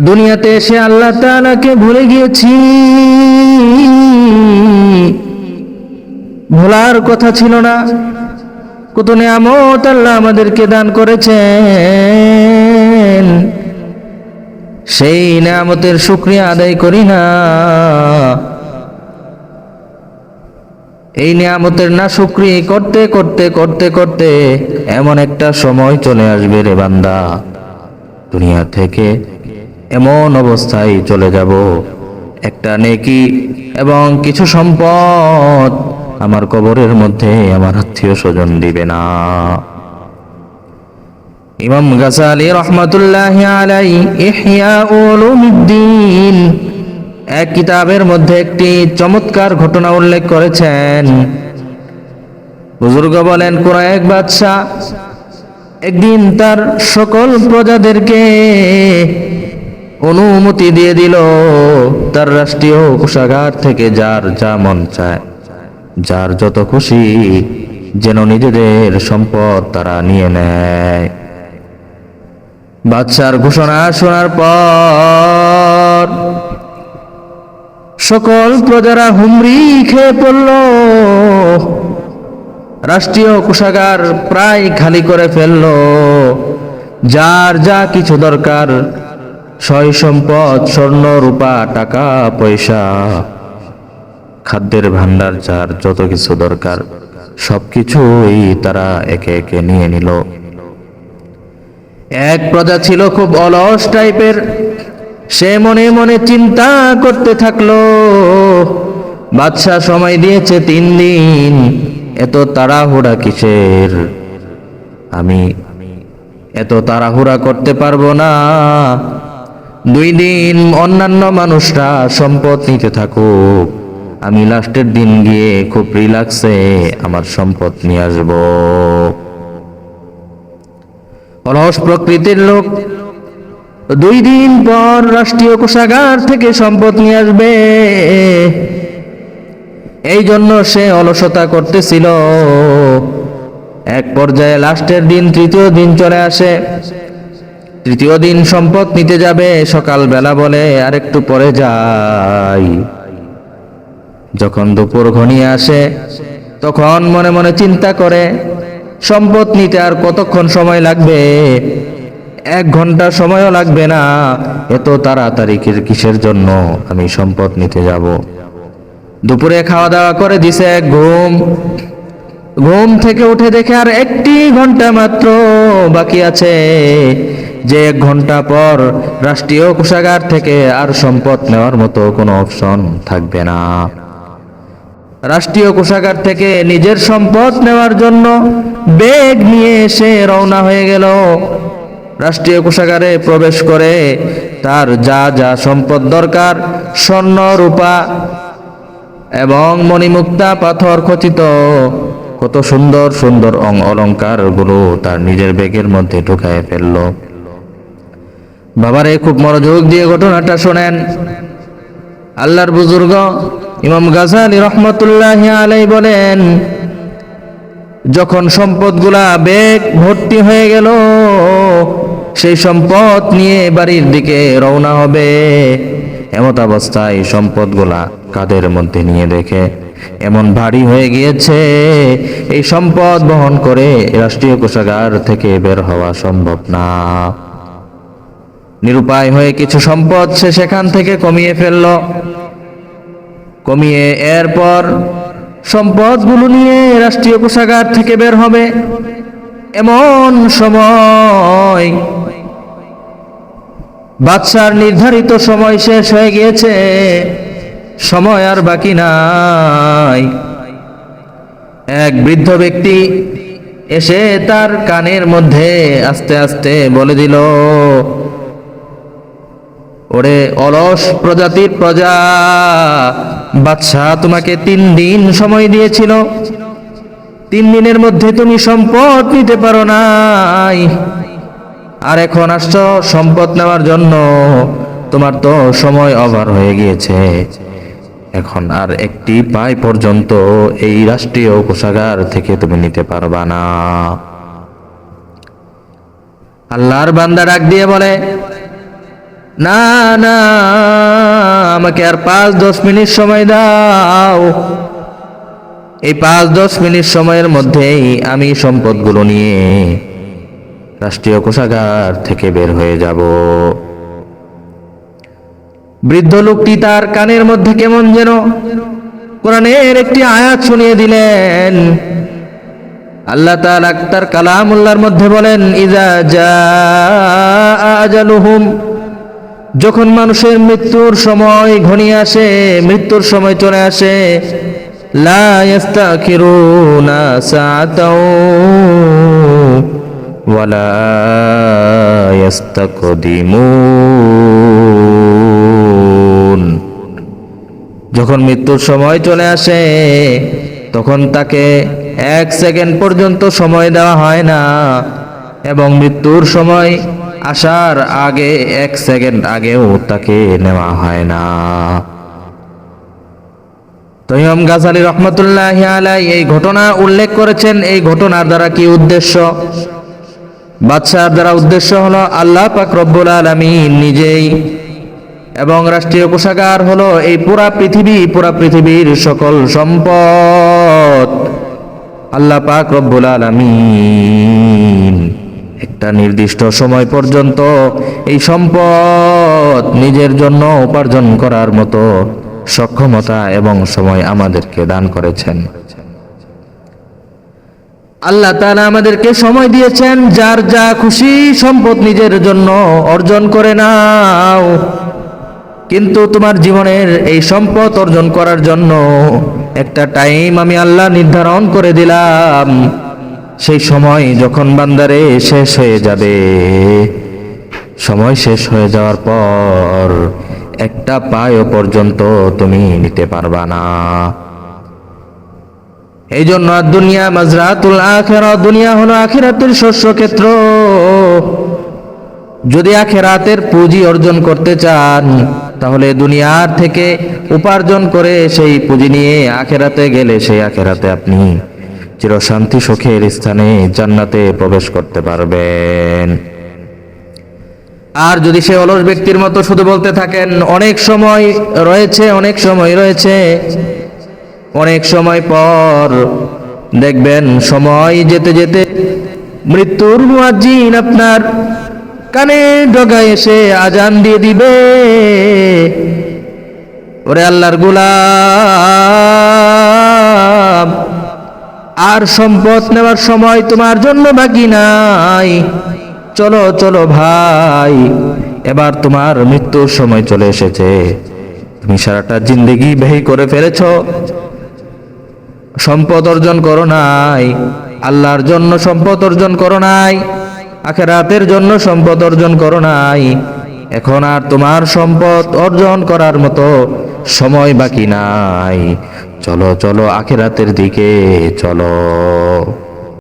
দুনিয়াতে এসে আল্লাহ তাআলাকে ভুলে গিয়েছি। ভোলার কথা ছিল না। কত নিয়ামত আল্লাহ আমাদেরকে দান করেছেন। সেই নিয়ামতের শুক্রিয়া আদায় করি না। এই নিয়ামতের না শুক্রি করতে করতে করতে করতে এমন একটা সময় চলে আসবে রে বান্দা। দুনিয়া থেকে এমন অবস্থায় চলে যাব। একটা নেকি এবং কিছু সম্পদ আমার কবরের মধ্যে আমার আত্মীয় স্বজন দিবে না। ইমাম গাজালি রহমতুল্লাহ আলাই ইহয়া উলুমিদ্দিন এক কিতাবের মধ্যে একটি চমৎকার ঘটনা উল্লেখ করেছেন। বুজুর্গ বলেন কোন এক বাদশাহ একদিন তার সকল প্রজাদেরকে অনুমতি দিয়ে দিল। তার রাষ্ট্রীয় কোষাগার থেকে যার যা মন চায়, যার যত খুশি যেন নিজেদের সম্পদ তারা নিয়ে নেয়। বাদশার ঘোষণা শোনার পর সকল প্রজারা হুমরি খেয়ে পড়ল। রাষ্ট্রীয় কোষাগার প্রায় খালি করে ফেলল। যার যা কিছু দরকার সয় সম্পদ স্বর্ণ, রূপা, টাকা, পয়সা, খাদ্যের ভান্ডার যার যত কিছু দরকার, সবকিছুই তারা একে একে নিয়ে নিল। এক প্রজা ছিল খুব অলস টাইপের, সে মনে মনে চিন্তা করতে থাকল। বাদশাহ সময় দিয়েছে তিন দিন, এত তাড়াহুড়া কিসের? আমি এত তাড়াহুড়া করতে পারব না। দুই দিন অন্যান্য মানুষরা সম্পদ নিতে থাকুক। আমি লাস্টের দিন গিয়ে খুব রিল্যাক্সে আমার সম্পদ নিয়ে আসব। অলস প্রকৃতির লোক দুই দিন পর রাষ্ট্রীয় কোষাগার থেকে সম্পদ নিয়ে আসবে। এই জন্য সে অলসতা করতেছিল। এক পর্যায়ে লাস্টের দিন, তৃতীয় দিন চলে আসে। তৃতীয় দিন সম্পদ নিতে যাবে, সকালবেলা বলে, আরেকটু পরে যাই। যখন দুপুর ঘনিয়ে আসে, তখন মনে মনে চিন্তা করে, সম্পদ নিতে আর কতক্ষণ সময় লাগবে? এক ঘণ্টা সময়ও লাগবে না। এত তাড়াতাড়ি কিসের জন্য আমি সম্পদ নিতে যাব? দুপুরে খাওয়া দাওয়া করে দিছে, ঘুম। ঘুম থেকে উঠে দেখে আর একটি ঘণ্টা মাত্র বাকি আছে। যে এক ঘণ্টা পর রাষ্ট্রীয় কোষাগার থেকে আর সম্পদ নেওয়ার মতো কোনো অপশন থাকবে না। রাষ্ট্রীয় কোষাগার থেকে নিজের সম্পদ নেওয়ার জন্য বেগ নিয়ে এসে রওনা হয়ে গেল। রাষ্ট্রীয় কোষাগারে প্রবেশ করে তার যা যা সম্পদ দরকার, স্বর্ণ, রূপা এবং মণিমুক্তা, পাথর খচিত কত সুন্দর সুন্দর অলঙ্কারগুলো তার নিজের ব্যাগের মধ্যে ঢুকায় ফেলল। বাবারে খুব মনোযোগ দিয়ে ঘটনাটা শোনেন। আল্লাহর বুজুর্গ ইমাম গাজালি রহমতুল্লাহ আলাই বলেন, যখন সম্পদগুলা বেগ ভর্তি হয়ে গেল, সেই সম্পদ নিয়ে বাড়ির দিকে রওনা হবে। এমত অবস্থায় সম্পদগুলা কাদের মধ্যে নিয়ে দেখে? এমন ভারী হয়ে গিয়েছে, এই সম্পদ বহন করে রাষ্ট্রীয় কোষাগার থেকে বের হওয়া সম্ভব না। নিরুপায় হয়ে কিছু সম্পদ সে সেখান থেকে কমিয়ে ফেলল। কমিয়ে এরপর সম্পদগুলো নিয়ে রাষ্ট্রীয় কোষাগার থেকে বের হবে। এমন সময় বাদশার নির্ধারিত সময় শেষ হয়ে গিয়েছে। সময় আর বাকি নাই। এক বৃদ্ধ ব্যক্তি এসে তার কানের মধ্যে আস্তে আস্তে বলে দিল ওরে অলস প্রজাতির প্রজা, বাদশাহ তোমাকে তিন দিন সময় দিয়েছিল। তিন দিনের মধ্যে তুমি সম্পদ নিতে পারো নাই। আর এখন আসছ সম্পদ নেওয়ার জন্য। তোমার তো সময় ওভার হয়ে গিয়েছে। এখন আর একটি পাই পর্যন্ত এই রাষ্ট্রীয় কোষাগার থেকে তুমি নিতে পারবা না। আল্লাহর বান্দা ডাক দিয়ে বলে না না, আমাকে আর পাঁচ দশ মিনিট সময় দাও। এই পাঁচ দশ মিনিট সময়ের মধ্যেই আমি সম্পদগুলো নিয়ে রাষ্ট্রীয় কোষাগার থেকে বের হয়ে যাব। বৃদ্ধ লোকটি তার কানের মধ্যে কেমন যেন কোরআনের একটি আয়াত শুনিয়ে দিলেন। আল্লাহ তার কালামুল্লাহর মধ্যে বলেন ইজা জা আজালুহুম যখন মানুষের মৃত্যুর সময় ঘনিয়ে আসে, মৃত্যুর সময় চলে আসে যখন মৃত্যুর সময় চলে আসে, তখন তাকে এক সেকেন্ড পর্যন্ত সময় দেওয়া হয় না, এবং মৃত্যুর সময় আসার আগে, এক সেকেন্ড আগেও তাকে নেওয়া হয় না। তৈয়ম গাজালি রহমতুল্লাহ আলাই এই ঘটনা উল্লেখ করেছেন। এই ঘটনার দ্বারা কি উদ্দেশ্য? বাদশার দ্বারা উদ্দেশ্য হলো আল্লাহ পাক রব্বুল আলমিন নিজেই এবং রাষ্ট্রীয় কোষাগার হলো এই পুরা পৃথিবী, পুরা পৃথিবীর সকল সম্পদ। আল্লাহ পাক রব্বুল আলামিন। একটা নির্দিষ্ট সময় পর্যন্ত এই সম্পদ নিজের জন্য উপার্জন করার মতো সক্ষমতা এবং সময় আমাদেরকে দান করেছেন। আল্লাহ তারা আমাদেরকে সময় দিয়েছেন, যার যা খুশি সম্পদ নিজের জন্য অর্জন করে নাও। কিন্তু তোমার জীবনের এই সম্পদ অর্জন করার জন্য একটা টাইম আমি আল্লাহ নির্ধারণ করে দিলাম। সেই সময় যখন বান্দারে শেষ হয়ে যাবে, সময় শেষ হয়ে যাওয়ার পর একটা পায়ও পর্যন্ত তুমি নিতে পারবা না। এই জন্য দুনিয়া মাজরাতুল আখেরা, দুনিয়া হলো আখিরাতুল শস্য ক্ষেত্র। যদি আখেরাতের পুঁজি অর্জন করতে চান, তাহলে দুনিয়ার থেকে উপার্জন করে সেই পুঁজি নিয়ে আখেরাতে গেলে সেই আখেরাতে আপনি চিরশান্তি সুখের স্থানে জান্নাতে প্রবেশ করতে পারবেন। আর যদি সে অলস ব্যক্তির মতো শুধু বলতে থাকেন, অনেক সময় রয়েছে, অনেক সময় রয়েছে। অনেক সময় পর দেখবেন সময় যেতে যেতে মৃত্যুর মুয়াজ্জিন আপনার কানে ডগায় এসে আজান দিয়ে দিবে। ওরে আল্লাহর গুলাম আর সম্পদ নেওয়ার সময় তোমার জন্য বাকি নাই। চলো চলো ভাই, এবার তোমার মৃত্যুর সময় চলে এসেছে। তুমি সারাটা জিন্দগি ব্যয় করে ফেলেছ। সম্পদ অর্জন করো নাই, আল্লাহর জন্য সম্পদ অর্জন করো নাই, আখেরাতের জন্য সম্পদ অর্জন করো নাই। এখন আর তোমার সম্পদ অর্জন করার মতো সময় বাকি নাই। চলো চলো আখেরাতের দিকে চলো।